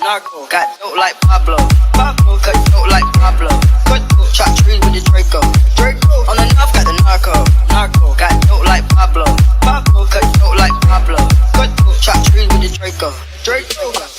narco. Got dope like Pablo. Pablo cut dope like Pablo. Cut dope, chop trees with the Draco. Draco on the knob got the narco. Narco got dope like Pablo. Pablo cut dope like Pablo. Cut dope, chop trees with the Draco. Draco.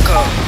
Morocco